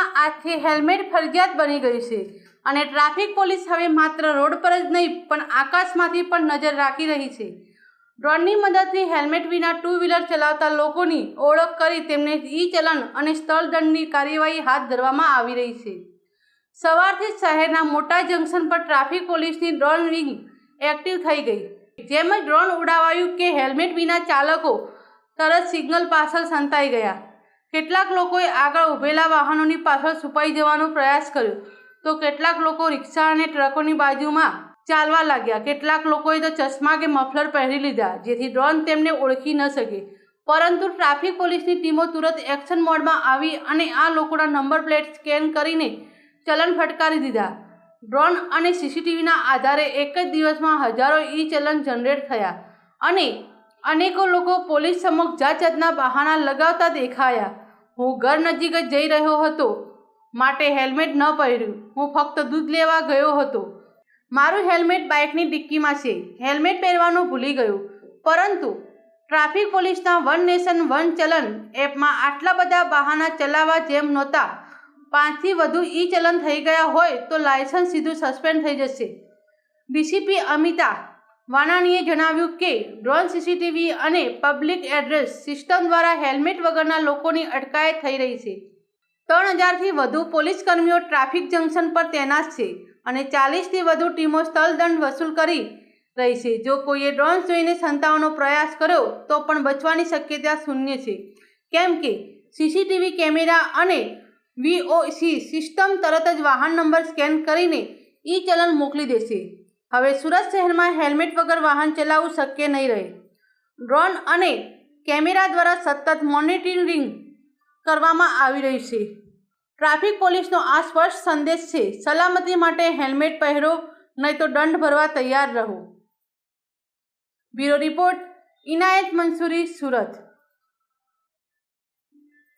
આજથી હેલ્મેટ ફરજિયાત બની ગયું છે અને ટ્રાફિક પોલીસ હવે માત્ર રોડ પર જ નહીં, પણ આકાશમાંથી પણ નજર રાખી રહી છે. ડ્રોનની મદદથી હેલ્મેટ વિના ટુ વ્હીલર ચલાવતા લોકોની ઓળખ કરી તેમને ઈ ચલણ અને સ્થળ દંડની કાર્યવાહી હાથ ધરવામાં આવી રહી છે. સવારથી શહેરના મોટા જંકશન પર ટ્રાફિક પોલીસની ડ્રોન વિંગ એક્ટિવ થઈ ગઈ. જેમ જ ડ્રોન ઉડાવાયું કે હેલ્મેટ વિના ચાલકો તરત સિગ્નલ પાછળ સંતાઈ ગયા. કેટલાક લોકોએ આગળ ઊભેલા વાહનોની પાછળ છુપાઈ જવાનો પ્રયાસ કર્યો. તો કેટલાક લોકો રિક્ષા અને ટ્રકોની બાજુમાં ચાલવા લાગ્યા. કેટલાક લોકોએ તો ચશ્મા કે મફલર પહેરી લીધા, જેથી ડ્રોન તેમને ઓળખી ન શકે. પરંતુ ટ્રાફિક પોલીસની ટીમો તુરંત એક્શન મોડમાં આવી અને આ લોકોના નંબર પ્લેટ સ્કેન કરીને ચલણ ફટકારી દીધા. ડ્રોન અને સીસીટીવીના આધારે એક જ દિવસમાં હજારો ઈ ચલણ જનરેટ થયા અને અનેકો લોકો પોલીસ સમક્ષ જાત જાતના બહાના લગાવતા દેખાયા. હું ઘર નજીક જ જઈ રહ્યો હતો. માટે હેલ્મેટ ન પહેર્યું. હું ફક્ત દૂધ લેવા ગયો હતો. મારું હેલ્મેટ બાઇકની ડિક્કીમાં છે. હેલ્મેટ પહેરવાનું ભૂલી ગયું. પરંતુ ટ્રાફિક પોલીસના વન નેશન, વન ચલન એપમાં આટલા બધા બહાના ચલાવવા જેમ નહોતા. પાંચથી વધુ ઈ ચલન થઈ ગયા હોય તો લાયસન્સ સીધું સસ્પેન્ડ થઈ જશે. ડીસીપી અમિતા વાનાણીએ જણાવ્યું કે, ડ્રોન સીસીટીવી અને પબ્લિક એડ્રેસ સિસ્ટમ દ્વારા હેલ્મેટ વગરના લોકોની અટકાયત થઈ રહી છે. ત્રણ હજારથી વધુ પોલીસ કર્મીઓ ટ્રાફિક જંકશન પર તૈનાત છે અને ચાલીસથી વધુ ટીમો સ્થળદંડ વસૂલ કરી રહી છે. જો કોઈએ ડ્રોન જોઈને સંતાવવાનો પ્રયાસ કર્યો, તો પણ બચવાની શક્યતા શૂન્ય છે. કેમ કે, સીસીટીવી કેમેરા અને વીઓસી સિસ્ટમ તરત જ વાહન નંબર સ્કેન કરીને ઈ ચલણ મોકલી દેશે. હવે સુરત શહેરમાં હેલ્મેટ વગર વાહન ચલાવવું શક્ય નહીં રહે. ડ્રોન અને કેમેરા દ્વારા સતત મોનિટરિંગ કરવામાં આવી રહ્યું છે. ટ્રાફિક પોલીસનો આ સ્પષ્ટ સંદેશ છે, સલામતી માટે હેલ્મેટ પહેરો, નહીં તો દંડ ભરવા તૈયાર રહો. Bureau report, Inayat Mansuri, Surat.